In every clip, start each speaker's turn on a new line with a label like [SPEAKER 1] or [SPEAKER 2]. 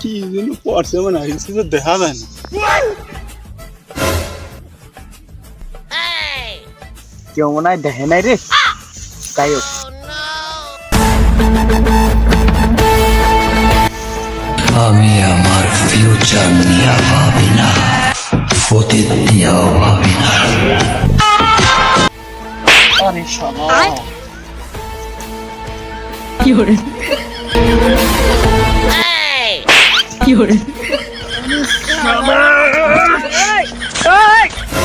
[SPEAKER 1] কি যেন পড়ছে মানে কিছু তো দেখা যায় না।
[SPEAKER 2] কেউ মনে হয় দেখে নাই রে? তাই হোক।
[SPEAKER 3] আমি আমার ফিউচার নিয়ে ভাবি না। অতীত নিয়েও ভাবি না।
[SPEAKER 2] আরে শোনো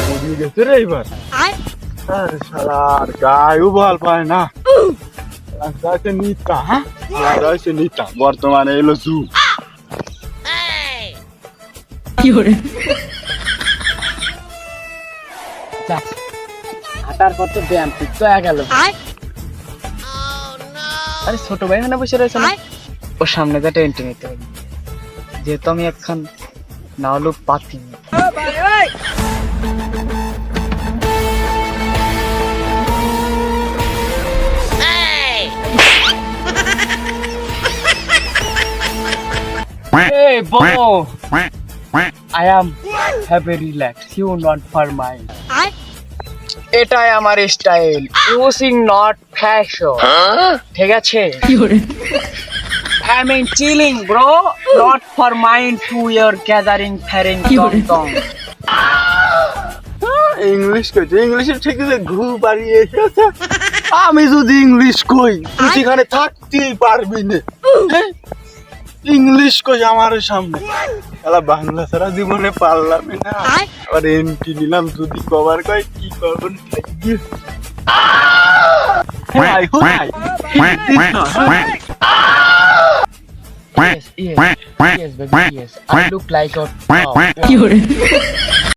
[SPEAKER 1] ওদিকে গেছে রে এবার আরে শালার গায়েও ভালো পায় না। নিতা হ্যাঁ? নিতা বর্তমানে এলো জু।
[SPEAKER 2] যাক হাঁটার পর তো ব্যায়াম ঠিক তো হয়ে গেল। আরে ছোট ভাই এখানে বসে রয়েছে না? ওর সামনে যা টেন্টে নিতে হবে। যেহেতু আমি এখন না হলেও পাতি। Hey, Bobo! I am happy relaxed. You not for mine. এটাই আমার স্টাইল ইউজিং নট ফ্যাশন ঠিক আছে? I mean chilling bro not for mind to year gathering faring টং টং
[SPEAKER 1] ইংলিশ কইছে ইংলিশে ঠিক আছে ঘু বাড়িয়ে। আমি যদি ইংলিশ কই তুই সেখানে থাকতেই পারবি না। হ্যাঁ? ইংলিশ কই আমার সামনে? শালা বাংলা ছাড়া জীবনে পারলাম না। আবার এন্ট্রি নিলাম যদি কভার কয় কি করব hi
[SPEAKER 2] Yes, yes, yes, baby, yes. I look like a. Oh,